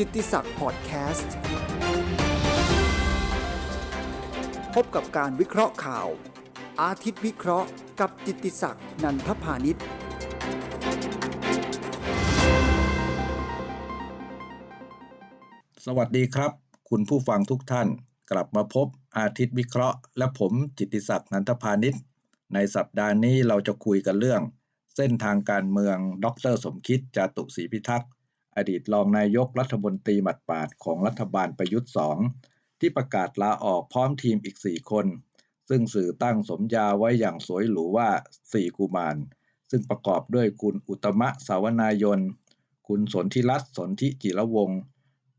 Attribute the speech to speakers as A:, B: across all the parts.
A: จิตติศักดิ์พอดแคสต์ พบกับการวิเคราะห์ข่าว อาทิตย์วิเคราะห์กับจิตติศักดิ์นันทพาณิชย์
B: สวัสดีครับ คุณผู้ฟังทุกท่าน กลับมาพบอาทิตย์วิเคราะห์ และผมจิตติศักดิ์นันทพาณิชย์ในสัปดาห์นี้เราจะคุยกันเรื่อง เส้นทางการเมือง ดรสมคิดจาตุศรีพิทักษ์ อดีตรองนายกรัฐมนตรีหมัดปาดของรัฐบาลประยุทธ์สองที่ประกาศลาออกพร้อมทีมอีก 4 คน ซึ่งสื่อตั้งสมญาไว้อย่างสวยหรูว่า4กุมาร ซึ่งประกอบด้วยคุณอุตมะสาวนายน คุณสนธิรัตน์สนธิจิรวงศ์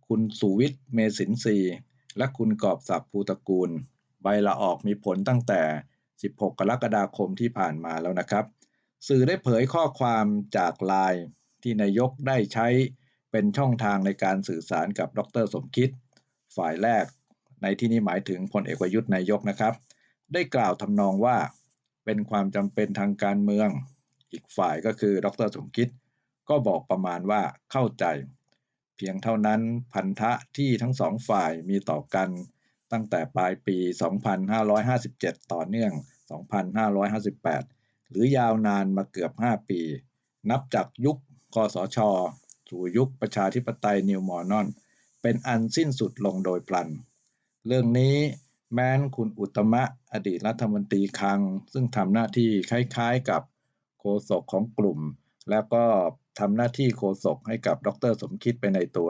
B: คุณสุวิทย์เมสินทรีและคุณกอบศักดิ์ภูตระกูล ใบลาออกมีผลตั้งแต่ 16 กรกฎาคมที่ผ่านมาแล้วนะครับ สื่อได้เผยข้อความจากไลน์ที่นายกได้ใช้ เป็นช่องทางในการสื่อสารกับดรสมคิด ฝ่ายแรก ในที่นี้หมายถึงพลเอกประยุทธ์นายกนะครับ ได้กล่าวทำนองว่าเป็นความจำเป็นทางการเมือง อีกฝ่ายก็คือดรสมคิด ก็บอกประมาณว่าเข้าใจ เพียงเท่านั้นพันธะที่ทั้งสองฝ่ายมีต่อกันตั้งแต่ปลายปี 2557 ต่อเนื่อง 2558 หรือยาวนานมาเกือบ 5 ปี นับจากยุคคสช สู่ยุคประชาธิปไตยนิวมอร์นอน เป็นอันสิ้นสุดลงโดยพลัน เรื่องนี้แม้นคุณอุตมะอดีตรัฐมนตรีคลัง ซึ่งทำหน้าที่คล้ายๆกับโฆษกของกลุ่ม แล้วก็ทำหน้าที่โฆษกให้กับดรสมคิดไปในตัว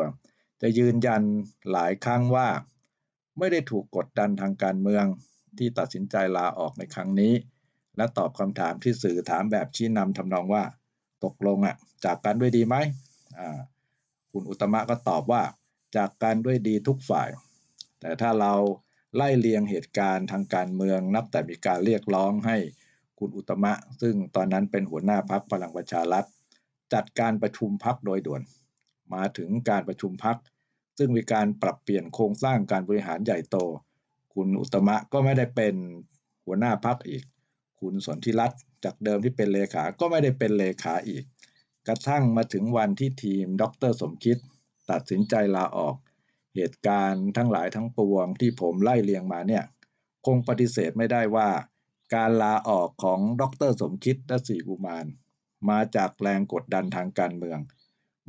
B: จะยืนยันหลายครั้งว่า ไม่ได้ถูกกดดันทางการเมืองที่ตัดสินใจลาออกในครั้งนี้ และตอบคำถามที่สื่อถามแบบชี้นำทำนองว่า ตกลงอะจากกันด้วยดีไหม คุณอุตมะก็ตอบว่าจากกันด้วยดีทุกฝ่าย แต่ถ้าเราไล่เลียงเหตุการณ์ทางการเมืองนับแต่มีการเรียกร้องให้คุณอุตมะ ซึ่งตอนนั้นเป็นหัวหน้าพักพลังประชารัฐ จัดการประชุมพักโดยด่วน มาถึงการประชุมพัก ซึ่งมีการปรับเปลี่ยนโครงสร้างการบริหารใหญ่โต คุณอุตมะก็ไม่ได้เป็นหัวหน้าพักอีก คุณสนธิรัตน์จากเดิมที่เป็นเลขา ก็ไม่ได้เป็นเลขาอีก กระทั่งมาถึงวันที่ทีมดรสมคิด ตัดสินใจลาออก เหตุการณ์ทั้งหลายทั้งปวงที่ผมไล่เรียงมาเนี่ย คงปฏิเสธไม่ได้ว่า การลาออกของดรสมคิดและสีกุมาร มาจากแรงกดดันทางการเมือง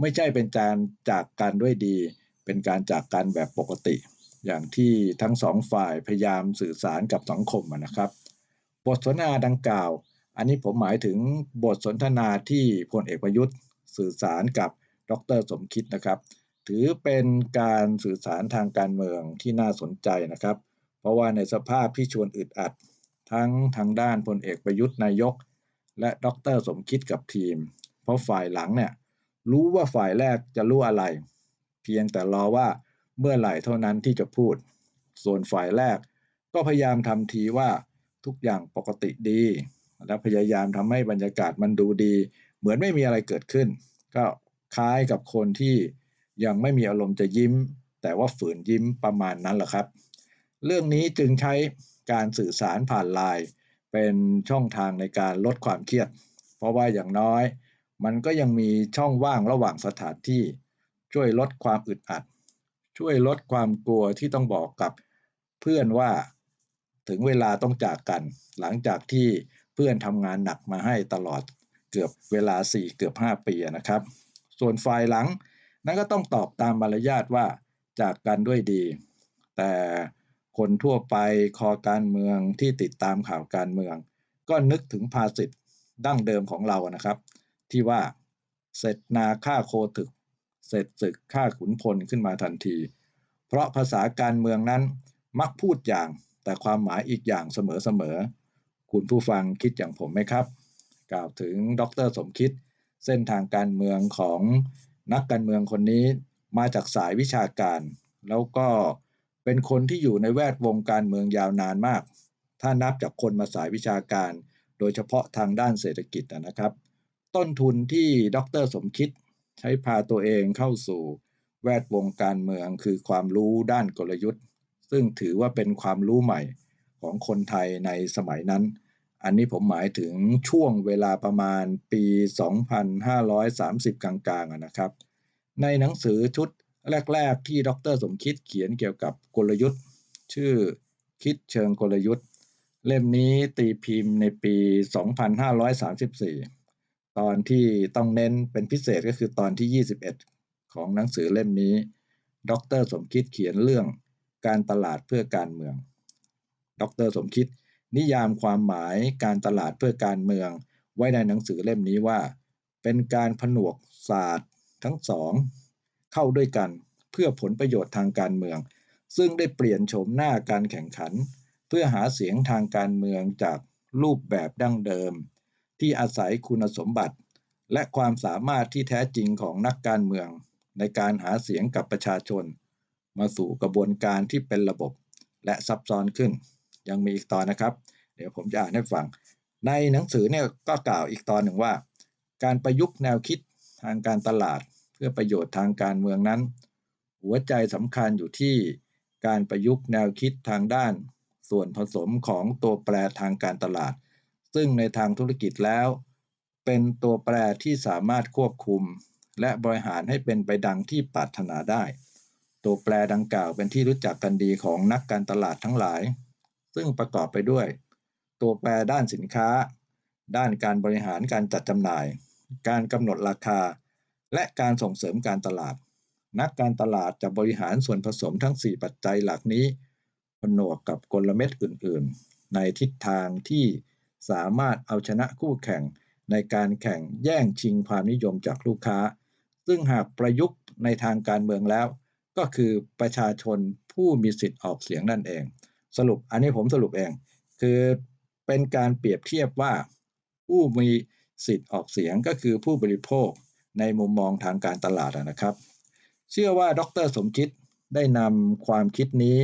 B: ไม่ใช่เป็นการจากกันด้วยดี เป็นการจากกันแบบปกติ อย่างที่ทั้งสองฝ่ายพยายามสื่อสารกับสังคมนะครับ บทสนทนาดังกล่าว อันนี้ผมหมายถึงบทสนทนาที่พลเอกประยุทธ์สื่อสารกับดรสมคิดนะครับ ถือเป็นการสื่อสารทางการเมืองที่น่าสนใจนะครับ เพราะว่าในสภาพที่ชวนอึดอัด ทั้งทางด้านพลเอกประยุทธ์นายก และดรสมคิดกับทีม เพราะฝ่ายหลังเนี่ยรู้ว่าฝ่ายแรกจะรู้อะไร เพียงแต่รอว่าเมื่อไหร่เท่านั้นที่จะพูด ส่วนฝ่ายแรกก็พยายามทำทีว่าทุกอย่างปกติดี และพยายามทำให้บรรยากาศมันดูดี เหมือนไม่มีอะไรเกิดขึ้น ก็คล้ายกับคนที่ยังไม่มีอารมณ์จะยิ้ม แต่ว่าฝืนยิ้มประมาณนั้นแหละครับ เรื่องนี้จึงใช้การสื่อสารผ่านไลน์เป็นช่องทางในการลดความเครียด เพราะว่าอย่างน้อย มันก็ยังมีช่องว่างระหว่างสถานที่ ช่วยลดความอึดอัด ช่วยลดความกลัวที่ต้องบอกกับเพื่อนว่าถึงเวลาต้องจากกัน หลังจากที่ พื่อนทำงานหนักมาให้ตลอดเกือบเวลา 4 เกือบ 5 ปีนะครับ ส่วนฝ่ายหลังนั้นก็ต้องตอบตามมารยาทว่าจากกันด้วยดี แต่คนทั่วไปคอการเมืองที่ติดตามข่าวการเมือง ก็นึกถึงภาษิตดั้งเดิมของเรานะครับ ที่ว่าเสร็จนาฆ่าโคถึก เสร็จศึกฆ่าขุนพลขึ้นมาทันที เพราะภาษาการเมืองนั้นมักพูดอย่างแต่ความหมายอีกอย่างเสมอๆ คุณผู้ฟังคิดอย่างผมไหมครับ กล่าวถึงดรสมคิด เส้นทางการเมืองของนักการเมืองคนนี้มาจากสายวิชาการ แล้วก็เป็นคนที่อยู่ในแวดวงการเมืองยาวนานมาก ถ้านับจากคนมาสายวิชาการ โดยเฉพาะทางด้านเศรษฐกิจนะครับ ต้นทุนที่ดรสมคิดใช้พาตัวเองเข้าสู่แวดวงการเมืองคือความรู้ด้านกลยุทธ์ ซึ่งถือว่าเป็นความรู้ใหม่ ของคนไทยในสมัยนั้น อันนี้ผมหมายถึงช่วงเวลาประมาณปี 2530 กลางๆนะครับ ในหนังสือชุดแรก ๆ ที่ดรสมคิดเขียนเกี่ยวกับกลยุทธ์ ชื่อคิดเชิงกลยุทธ์ เล่มนี้ตีพิมพ์ในปี 2534 ตอนที่ต้องเน้นเป็นพิเศษก็คือตอนที่ 21 ของหนังสือเล่มนี้ ดรสมคิดเขียนเรื่องการตลาดเพื่อการเมือง ดรสมคิด นิยามความหมายการตลาดเพื่อการเมือง ไว้ในหนังสือเล่มนี้ว่า เป็นการผนวกศาสตร์ทั้งสองเข้าด้วยกันเพื่อผลประโยชน์ทางการเมือง ซึ่งได้เปลี่ยนโฉมหน้าการแข่งขัน เพื่อหาเสียงทางการเมืองจากรูปแบบดั้งเดิม ที่อาศัยคุณสมบัติ และความสามารถที่แท้จริงของนักการเมือง ในการหาเสียงกับประชาชน มาสู่กระบวนการที่เป็นระบบและซับซ้อนขึ้น ยังมีอีกตอนนะครับ เดี๋ยวผมจะอ่านให้ฟัง ในหนังสือเนี่ยก็กล่าวอีกตอนหนึ่งว่า การประยุกต์แนวคิดทางการตลาด เพื่อประโยชน์ทางการเมืองนั้น หัวใจสำคัญอยู่ที่การประยุกต์แนวคิดทางด้าน ส่วนผสมของตัวแปรทางการตลาด ซึ่งในทางธุรกิจแล้ว เป็นตัวแปรที่สามารถควบคุม และบริหารให้เป็นไปดังที่ปรารถนาได้ ตัวแปรดังกล่าวเป็นที่รู้จักกันดีของนักการตลาดทั้งหลาย ซึ่งประกอบไปด้วย ตัวแปรด้านสินค้า ด้านการบริหารการจัดจำหน่าย การกำหนดราคา และการส่งเสริมการตลาด นักการตลาดจะบริหารส่วนผสมทั้ง 4 ปัจจัยหลักนี้ผนวกกับกลเม็ดอื่น ๆ ในทิศทางที่สามารถเอาชนะคู่แข่งในการแข่งแย่งชิงความนิยมจากลูกค้า ซึ่งหากประยุกต์ในทางการเมืองแล้ว ก็คือประชาชนผู้มีสิทธิ์ออกเสียงนั่นเอง สรุปอันนี้ผมสรุปเอง คือเป็นการเปรียบเทียบว่าผู้มีสิทธิ์ออกเสียงก็คือผู้บริโภคในมุมมองทางการตลาดนะครับ เชื่อว่าดรสมคิดได้นำความคิดนี้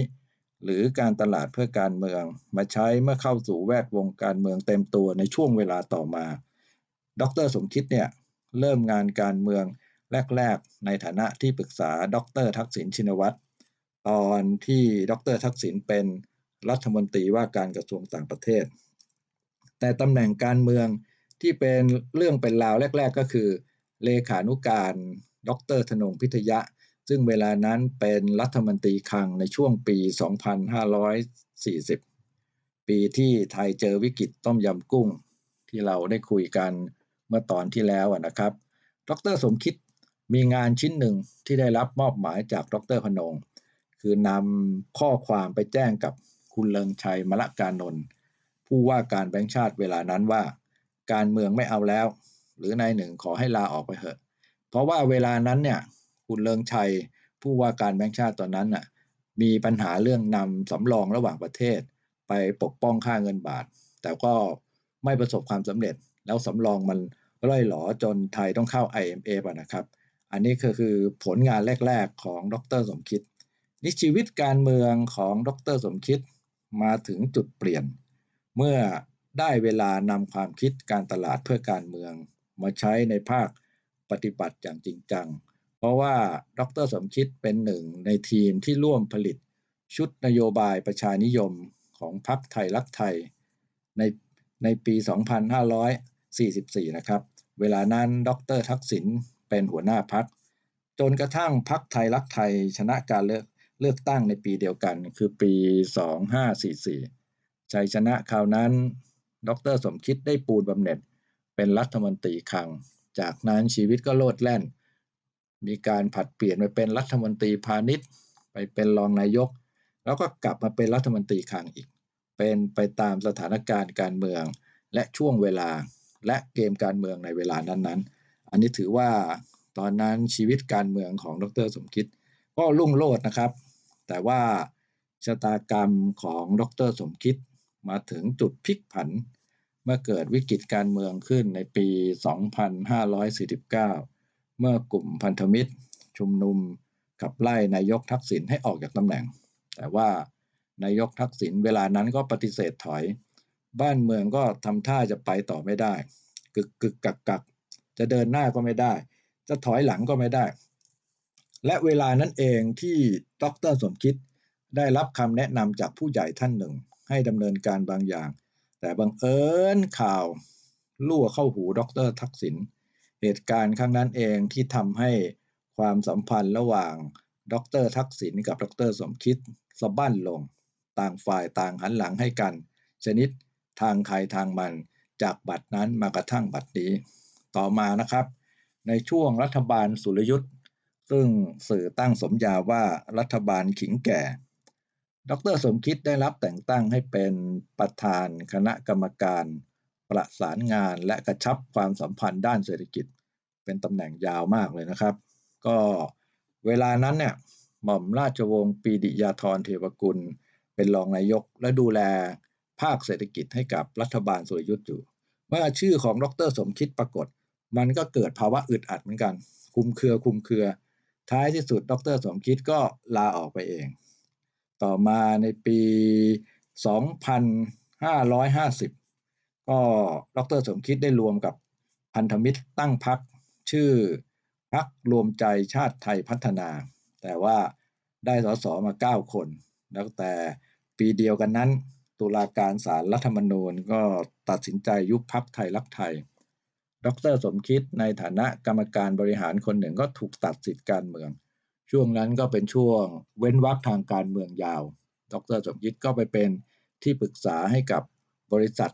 B: หรือการตลาดเพื่อการเมือง มาใช้เมื่อเข้าสู่แวดวงการเมืองเต็มตัวในช่วงเวลาต่อมา ดรสมคิดเนี่ยเริ่มงานการเมืองแรก ๆ ในฐานะที่ปรึกษาดรทักษิณชินวัตรตอนที่ดรทักษิณเป็น รัฐมนตรีว่าการกระทรวงต่างประเทศ แต่ตำแหน่งการเมืองที่เป็นเรื่องเป็นราวแรก ๆ ก็คือ เลขานุการดรธนงพิทยะ ซึ่งเวลานั้นเป็นรัฐมนตรีคลังในช่วงปี 2540 ปีที่ไทยเจอวิกฤตต้มยำกุ้ง ที่เราได้คุยกันเมื่อตอนที่แล้วนะครับ ดรสมคิดมีงานชิ้นหนึ่งที่ได้รับมอบหมายจากดรพนงคือนำข้อความไปแจ้งกับ คุณเลิงชัยมละกานนท์ผู้ว่าการแบงค์ชาติเวลานั้นว่า การเมืองไม่เอาแล้ว หรือนายหนึ่งขอให้ลาออกไปเถอะ เพราะว่าเวลานั้นเนี่ยคุณเลิงชัย ผู้ว่าการแบงค์ชาติตอนนั้นน่ะมีปัญหาเรื่องนำสำรองระหว่างประเทศ ไปปกป้องค่าเงินบาท แต่ก็ไม่ประสบความสำเร็จ แล้วสำรองมันร่อยหลอจนไทยต้องเข้า IMF นะครับ อันนี้ก็คือผลงานแรก ๆ ของดรสมคิดนี่ชีวิตการเมืองของดรสมคิด มาถึงจุดเปลี่ยน เมื่อได้เวลานำความคิดการตลาดเพื่อการเมือง มาใช้ในภาคปฏิบัติอย่างจริงจัง เพราะว่าดรสมคิดเป็นหนึ่งในทีมที่ร่วมผลิต ชุดนโยบายประชานิยมของพรรคไทยรักไทย ในในปี 2544 นะครับ เวลานั้นดรทักษิณเป็นหัวหน้าพรรคจนกระทั่งพรรคไทยรักไทยชนะการเลือก เลือกตั้งในปีเดียวกัน คือปี 2544 ชัยชนะคราวนั้น ดรสมคิดได้ปูนบำเหน็จ เป็นรัฐมนตรีคลัง จากนั้นชีวิตก็โลดแล่น มีการผัดเปลี่ยนไปเป็นรัฐมนตรีพาณิชย์ ไปเป็นรองนายก แล้วก็กลับมาเป็นรัฐมนตรีคลังอีก เป็นไปตามสถานการณ์การเมือง และช่วงเวลา และเกมการเมืองในเวลานั้นๆ อันนี้ถือว่าตอนนั้นชีวิตการเมืองของดรสมคิดก็รุ่งโรจน์นะครับ แต่ว่าชะตากรรมของดรสมคิดมาถึงจุดพลิกผัน เมื่อเกิดวิกฤตการเมืองขึ้นในปี 2549 เมื่อกลุ่มพันธมิตร ชุมนุมขับไล่นายกทักษิณให้ออกจากตำแหน่ง แต่ว่านายกทักษิณเวลานั้นก็ปฏิเสธถอย บ้านเมืองก็ทำท่าจะไปต่อไม่ได้ กึกกึกกักกักจะเดินหน้าก็ไม่ได้ จะถอยหลังก็ไม่ได้ และเวลานั้นเองที่ดรสมคิดได้รับคำแนะนำจากผู้ใหญ่ท่านหนึ่ง ให้ดำเนินการบางอย่าง แต่บังเอิญข่าวลั่วเข้าหูดรทักษิณเหตุการณ์ครั้งนั้นเองที่ทำให้ความสัมพันธ์ระหว่างดรทักษิณกับดรสมคิดสะบั้นลง ต่างฝ่ายต่างหันหลังให้กัน ชนิดทางใครทางมันจากบัตรนั้นมากระทั่งบัตรนี้ ต่อมานะครับ ในช่วงรัฐบาลสุรยุทธ์ ซึ่งสื่อตั้งสมญาว่ารัฐบาลขิงแก่ ดรสมคิดได้รับแต่งตั้งให้เป็นประธานคณะกรรมการ ประสานงานและกระชับความสัมพันธ์ด้านเศรษฐกิจ เป็นตำแหน่งยาวมากเลยนะครับ ก็เวลานั้นเนี่ยหม่อมราชวงศ์ปีดิยาธรเทวกุล เป็นรองนายกและดูแลภาคเศรษฐกิจให้กับรัฐบาลสุรยุทธ์อยู่ เมื่อชื่อของดรสมคิดปรากฏ มันก็เกิดภาวะอึดอัดเหมือนกัน คุมเครือคุมเครือ ท้ายที่สุดดรสมคิดก็ลาออกไปเอง ต่อมาในปี 2550 ก็ดรสมคิดได้รวมกับพันธมิตรตั้งพักชื่อพักรวมใจชาติไทยพัฒนา แต่ว่าได้สสมา 9 คนแล้วแต่ปีเดียวกันนั้น ตุลาการศาลรรัฐธรรมนูญก็ตัดสินใจยุบพักไทยรักไทย ดรสมคิดในฐานะกรรมการบริหารคนหนึ่งก็ถูกตัดสิทธิการเมือง ช่วงนั้นก็เป็นช่วงเว้นวรรคทางการเมืองยาว ดรสมคิดก็ไปเป็นที่ปรึกษาให้กับบริษัท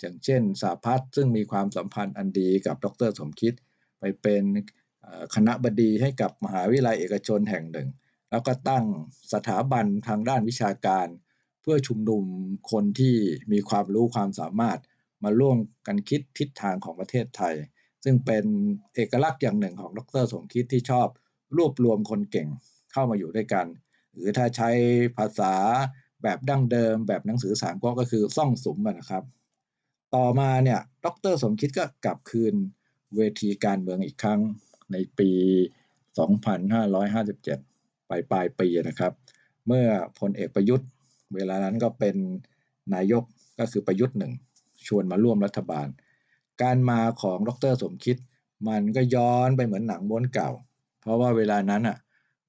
B: อย่างเช่นสาพัฒน์ซึ่งมีความสัมพันธ์อันดีกับดรสมคิด ไปเป็นคณะบดีให้กับมหาวิทยาลัยเอกชนแห่งหนึ่ง แล้วก็ตั้งสถาบันทางด้านวิชาการ เพื่อชุมนุมคนที่มีความรู้ความสามารถ มาร่วมกันคิดทิศทางของประเทศไทย ซึ่งเป็นเอกลักษณ์อย่างหนึ่งของดรสมคิดที่ชอบรวบรวมคนเก่งเข้ามาอยู่ด้วยกัน หรือถ้าใช้ภาษาแบบดั้งเดิม แบบหนังสือสามก๊กก็คือซ่องสุมนะครับ ต่อมาเนี่ยดรสมคิดก็กลับคืนเวทีการเมืองอีกครั้งในปี 2557 ปลายปลายปีนะครับ เมื่อพลเอกประยุทธ์ เวลานั้นก็เป็นนายกก็คือประยุทธ์หนึ่ง ชวนมาร่วมรัฐบาล การมาของดรสมคิด มันก็ย้อนไปเหมือนหนังม้วนเก่า เพราะว่าเวลานั้นอะ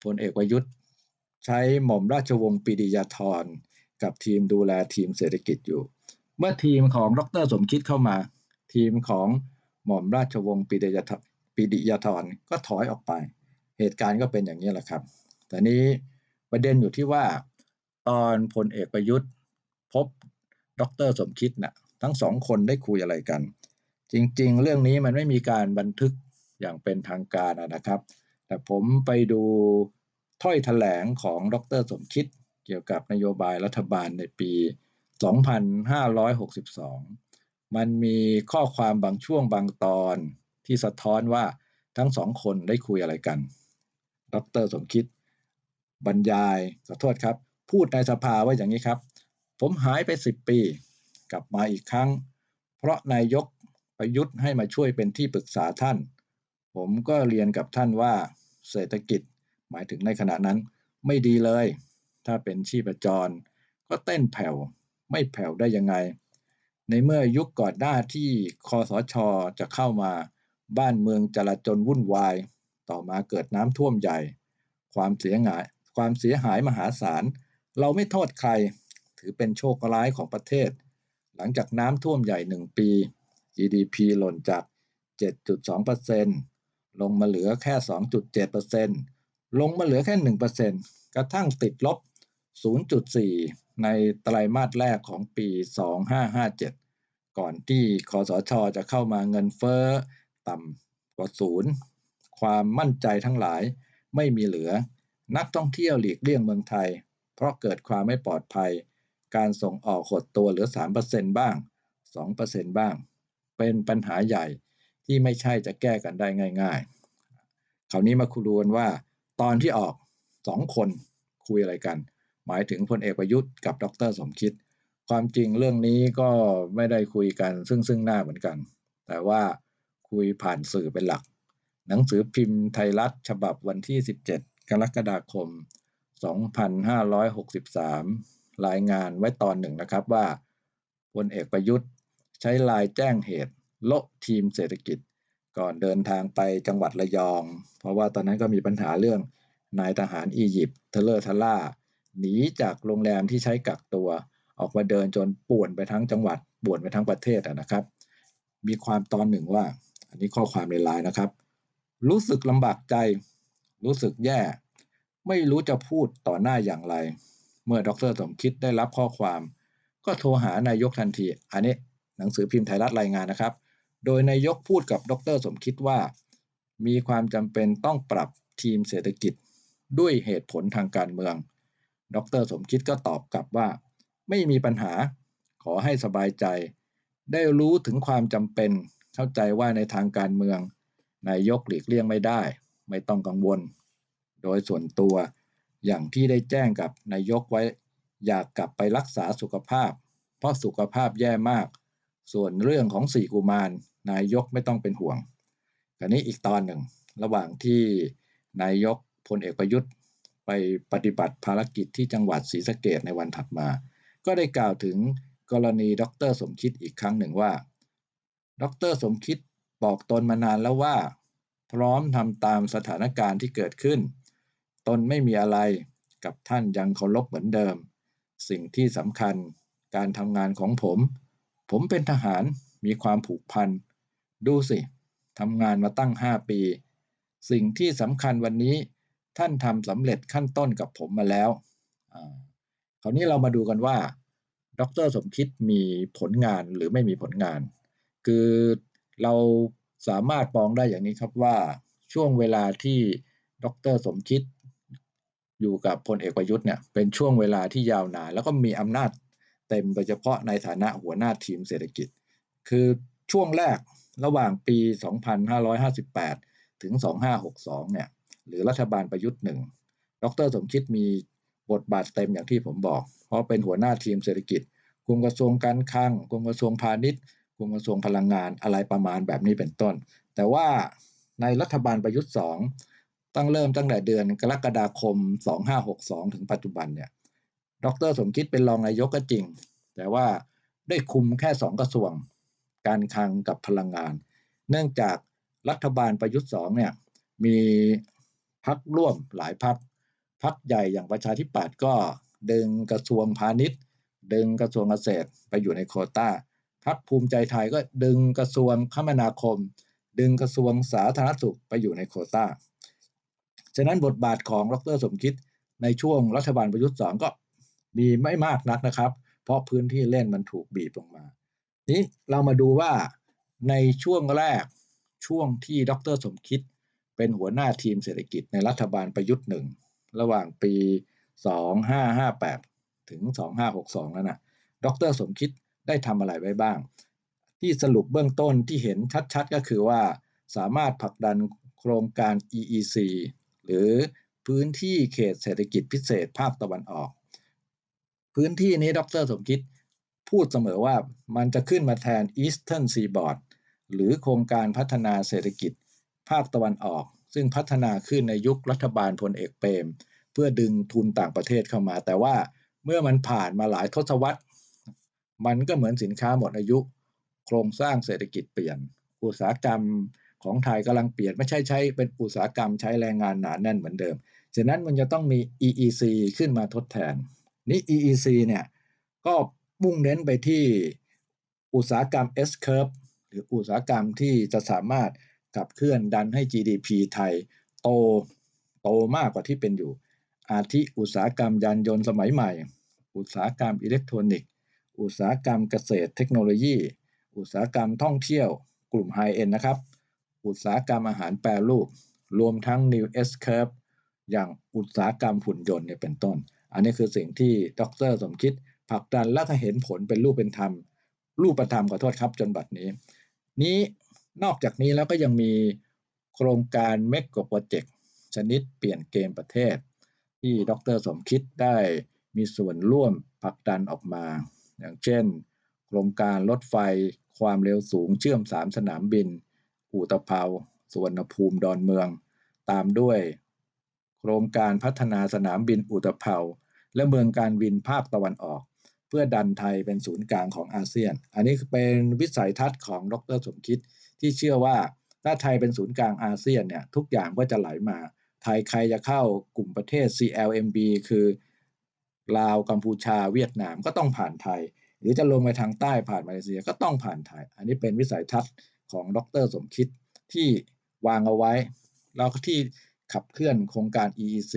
B: พลเอกประยุทธ์ใช้หม่อมราชวงศ์ปรีดียาธรกับทีมดูแลทีมเศรษฐกิจอยู่ เมื่อทีมของดรสมคิดเข้ามา ทีมของหม่อมราชวงศ์ปรีดียาธรปีดิยาธรก็ถอยออกไป เหตุการณ์ก็เป็นอย่างนี้แหละครับ แต่นี้ประเด็นอยู่ที่ว่าตอนพลเอกประยุทธ์พบดรสมคิดนะ่ะ ทั้งสองคนได้คุยอะไรกัน จริงๆ เรื่องนี้มันไม่มีการบันทึกอย่างเป็นทางการนะครับ แต่ผมไปดูถ้อยถแถลงของดรสมคิด เกี่ยวกับนโยบายรัฐบาลในปี 2562 มันมีข้อความบางช่วงบางตอนที่สะท้อนว่าทั้งสองคนได้คุยอะไรกัน ดรสมคิด บรรยายขอโทษครับ พูดในสภาว่าอย่างนี้ครับ ผมหายไปสิบปี กลับมาอีกครั้ง เพราะนายกประยุทธ์ให้มาช่วยเป็นที่ปรึกษาท่าน ผมก็เรียนกับท่านว่าเศรษฐกิจหมายถึงในขณะนั้นไม่ดีเลย ถ้าเป็นชีพจร ก็เต้นแผ่วไม่แผ่วได้ยังไง ในเมื่อยุคก่อนหน้าที่คอสชจะเข้ามาบ้านเมืองจลาจลวุ่นวาย ต่อมาเกิดน้ำท่วมใหญ่ ความเสียหายความเสียหายมหาศาล เราไม่โทษใคร ถือเป็นโชคร้ายของประเทศ หลังจากน้ำท่วมใหญ่หนึ่งปี GDP หล่นจาก 7.2%ลงมาเหลือแค่ 2.7%ลงมาเหลือแค่ 1%กระทั่งติดลบ 0.4 ในไตรมาสแรกของปี 2557 ก่อนที่คอสชจะเข้ามาเงินเฟ้อต่ำกว่าศูนย์ความมั่นใจทั้งหลายไม่มีเหลือ นักท่องเที่ยวหลีกเลี่ยงเมืองไทย เพราะเกิดความไม่ปลอดภัย การส่งออกหดตัวเหลือ 3%บ้าง 2%บ้าง เป็นปัญหาใหญ่ที่ไม่ใช่จะแก้กันได้ง่ายๆ คราวนี้มาคุยกันว่า ตอนที่ออกสองคนคุยอะไรกัน หมายถึงพลเอกประยุทธ์กับดรสมคิด ความจริงเรื่องนี้ก็ไม่ได้คุยกันซึ่งซึ่งหน้าเหมือนกัน แต่ว่าคุยผ่านสื่อเป็นหลัก หนังสือพิมพ์ไทยรัฐฉบับวันที่ 17 กรกฎาคม 2563 รายงานไว้ตอนหนึ่งนะครับว่าพลเอกประยุทธ์ใช้ลายแจ้งเหตุโละทีมเศรษฐกิจ ก่อนเดินทางไปจังหวัดระยอง เพราะว่าตอนนั้นก็มีปัญหาเรื่องนายทหารอียิปต์เทเลอร์ทล่าหนีจากโรงแรมที่ใช้กักตัว ออกมาเดินจนป่วนไปทั้งจังหวัดป่วนไปทั้งประเทศนะครับ มีความตอนหนึ่งว่า อันนี้ข้อความในไลน์นะครับ รู้สึกลำบากใจ รู้สึกแย่ ไม่รู้จะพูดต่อหน้าอย่างไร เมื่อดรสมคิดได้รับข้อความ ก็โทรหานายกทันที อันนี้หนังสือพิมพ์ไทยรัฐรายงานนะครับ โดยนายกพูดกับดรสมคิดว่า มีความจำเป็นต้องปรับทีมเศรษฐกิจด้วยเหตุผลทางการเมือง ดรสมคิดก็ตอบกลับว่า ไม่มีปัญหา ขอให้สบายใจ ได้รู้ถึงความจำเป็น เข้าใจว่าในทางการเมือง นายกหลีกเลี่ยงไม่ได้ ไม่ต้องกังวล โดยส่วนตัว อย่างที่ได้แจ้งกับนายกไว้ อยากกลับไปรักษาสุขภาพ เพราะสุขภาพแย่มาก ส่วนเรื่องของสี่กุมาร นายกไม่ต้องเป็นห่วงกันนี้อีกตอนหนึ่ง ระหว่างที่นายกพลเอกประยุทธ์ ไปปฏิบัติภารกิจที่จังหวัดศรีสะเกดในวันถัดมา ก็ได้กล่าวถึงกรณีดรสมคิดอีกครั้งหนึ่งว่า ดรสมคิดบอกตนมานานแล้วว่า พร้อมทำตามสถานการณ์ที่เกิดขึ้น ตนไม่มีอะไรกับท่านยังเคารพเหมือนเดิม สิ่งที่สำคัญการทำงานของผม ผมเป็นทหารมีความผูกพัน ดูสิทำงานมาตั้ง 5 ปี สิ่งที่สำคัญวันนี้ท่านทำสำเร็จขั้นต้นกับผมมาแล้ว คราวนี้เรามาดูกันว่า ดรสมคิดมีผลงานหรือไม่มีผลงาน คือเราสามารถมองได้อย่างนี้ครับว่าช่วงเวลาที่ดรสมคิด อยู่กับพลเอกประยุทธ์เนี่ยเป็นช่วงเวลาที่ยาวนาน แล้วก็มีอำนาจเต็มโดยเฉพาะในฐานะหัวหน้าทีมเศรษฐกิจ คือช่วงแรกระหว่างปี 2558 ถึง 2562 เนี่ยหรือรัฐบาลประยุทธ์หนึ่งดรสมคิดมีบทบาทเต็มอย่างที่ผมบอก เพราะเป็นหัวหน้าทีมเศรษฐกิจคุมกระทรวงการคลังคุมกระทรวงพาณิชย์คุมกระทรวงพลังงานอะไรประมาณแบบนี้เป็นต้น แต่ว่าในรัฐบาลประยุทธ์2 ตั้งเริ่มตั้งแต่เดือนกรกฎาคม 2562 ถึงปัจจุบันเนี่ย ดรสมคิดเป็นรองนายกก็จริง แต่ว่าได้คุมแค่ 2 กระทรวง การคลังกับพลังงาน เนื่องจากรัฐบาลประยุทธ์2เนี่ย มีพักร่วมหลายพัก พักใหญ่อย่างประชาธิปัตย์ก็ดึงกระทรวงพาณิชย์ ดึงกระทรวงเกษตรไปอยู่ในโคต้าพักภูมิใจไทยก็ดึงกระทรวงคมนาคม ดึงกระทรวงสาธารณสุขไปอยู่ในโคต้า ฉะนั้นบทบาทของดรสมคิดในช่วงรัฐบาลประยุทธ์สองก็มีไม่มากนักนะครับ เพราะพื้นที่เล่นมันถูกบีบลงมา นี้เรามาดูว่าในช่วงแรกช่วงที่ดรสมคิด เป็นหัวหน้าทีมเศรษฐกิจในรัฐบาลประยุทธ์หนึ่งระหว่างปี 2558 ถึง 2562นั่นนะดรสมคิดได้ทำอะไรไว้บ้าง ที่สรุปเบื้องต้นที่เห็นชัดๆ ก็คือว่าสามารถผลักดันโครงการ EEC หรือพื้นที่เขตเศรษฐกิจพิเศษภาคตะวันออก พื้นที่นี้ดรสมคิดพูดเสมอว่ามันจะขึ้นมาแทน Eastern Seaboard หรือโครงการพัฒนาเศรษฐกิจภาคตะวันออก ซึ่งพัฒนาขึ้นในยุครัฐบาลพลเอกเปรม เพื่อดึงทุนต่างประเทศเข้ามา แต่ว่าเมื่อมันผ่านมาหลายทศวรรษ มันก็เหมือนสินค้าหมดอายุ โครงสร้างเศรษฐกิจเปลี่ยน อุตสาหกรรม ของไทยกำลังเปลี่ยนไม่ใช่ใช้เป็นอุตสาหกรรมใช้แรงงานหนาแน่นเหมือนเดิม ฉะนั้นมันจะต้องมี EEC ขึ้นมาทดแทน นี้ EEC เนี่ยก็มุ่งเน้นไปที่อุตสาหกรรม S curve หรืออุตสาหกรรมที่จะสามารถขับเคลื่อนดันให้ GDP ไทยโตโตมากกว่าที่เป็นอยู่ อาทิอุตสาหกรรมยานยนต์สมัยใหม่ อุตสาหกรรมอิเล็กทรอนิกส์ อุตสาหกรรมเกษตรเทคโนโลยี อุตสาหกรรมท่องเที่ยว กลุ่มไฮเอ็นนะครับ อุตสาหกรรมอาหารแปรรูป รวมทั้ง New S Curve อย่างอุตสาหกรรมหุ่นยนต์เนี่ยเป็นต้น อันนี้คือสิ่งที่ดรสมคิดผลักดันและถ้าเห็นผลเป็นรูปเป็นธรรม รูปธรรมขอโทษครับจนบัดนี้ นี้นอกจากนี้แล้วก็ยังมีโครงการเมกะโปรเจกต์ชนิดเปลี่ยนเกมประเทศ ที่ดรสมคิดได้มีส่วนร่วมผลักดันออกมา อย่างเช่น โครงการรถไฟความเร็วสูงเชื่อมสามสนามบิน อูตะเภาสวนภูมิดอนเมือง ตามด้วย โครงการพัฒนาสนามบินอูตะเภาและเมืองการบินภาคตะวันออก เพื่อดันไทยเป็นศูนย์กลางของอาเซียน อันนี้เป็นวิสัยทัศน์ของดรสมคิดที่เชื่อว่าถ้าไทยเป็นศูนย์กลางอาเซียนเนี่ยทุกอย่างก็จะไหลมา ไทยใครจะเข้ากลุ่มประเทศ CLMB คือลาวกัมพูชาเวียดนามก็ต้องผ่านไทย หรือจะลงไปทางใต้ผ่านมาเลเซียก็ต้องผ่านไทย อันนี้เป็นวิสัยทัศน์ ของดรสมคิดที่วางเอาไว้ แล้วที่ขับเคลื่อนโครงการ EEC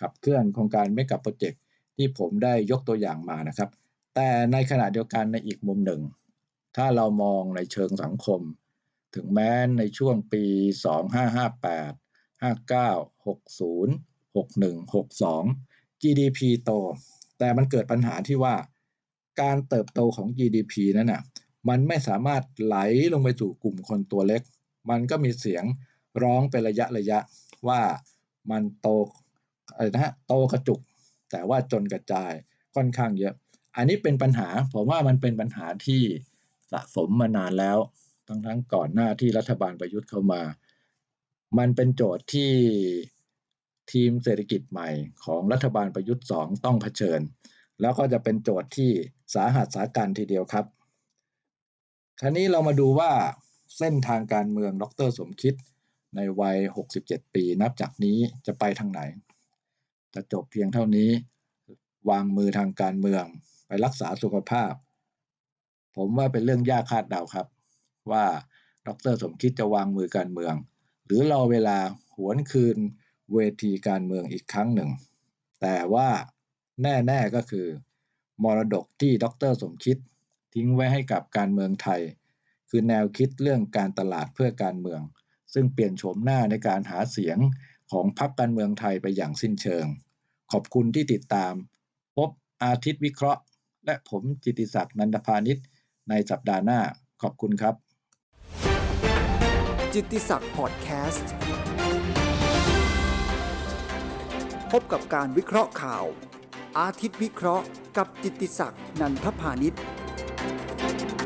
B: ขับเคลื่อนโครงการไม่กับโปรเจกต์ที่ผมได้ยกตัวอย่างมานะครับ แต่ในขณะเดียวกันในอีกมุมหนึ่ง ถ้าเรามองในเชิงสังคม ถึงแม้ในช่วงปี 2558 59 60 61 62 GDP โต แต่มันเกิดปัญหาที่ว่าการเติบโตของ GDP นั้นน่ะ มันไม่สามารถไหลลงไปสู่กลุ่มคนตัวเล็ก มันก็มีเสียงร้องเป็นระยะระยะว่ามันโตอะไรนะฮะโตกระจุก แต่ว่าจนกระจายค่อนข้างเยอะ อันนี้เป็นปัญหาผมว่ามันเป็นปัญหาที่สะสมมานานแล้วทั้งทั้งก่อนหน้าที่รัฐบาลประยุทธ์เข้ามา มันเป็นโจทย์ที่ทีมเศรษฐกิจใหม่ของรัฐบาลประยุทธ์สองต้องเผชิญ แล้วก็จะเป็นโจทย์ที่สาหัสสาการทีเดียวครับ คราวนี้เรามาดูว่าเส้นทางการเมืองดรสมคิดในวัย 67 ปีนับจากนี้จะไปทางไหน จะจบเพียงเท่านี้ วางมือทางการเมืองไปรักษาสุขภาพ ผมว่าเป็นเรื่องยากคาดเดาครับ ว่าดรสมคิดจะวางมือการเมือง หรือรอเวลาหวนคืนเวทีการเมืองอีกครั้งหนึ่ง แต่ว่าแน่ ๆ ก็คือ มรดกที่ดรสมคิด ทิ้งไว้ให้กับการเมืองไทย คือแนวคิดเรื่องการตลาดเพื่อการเมือง ซึ่งเปลี่ยนโฉมหน้าในการหาเสียงของพรรคการเมืองไทยไปอย่างสิ้นเชิง ขอบคุณที่ติดตาม พบอาทิตย์วิเคราะห์ และผมจิติศักดิ์นันทพานิชในสัปดาห์หน้าขอบคุณครับ
A: จิตติศักดิ์พอดแคสต์พบกับการวิเคราะห์ข่าว อาทิตย์วิเคราะห์กับจิตติศักดิ์นันทพานิช you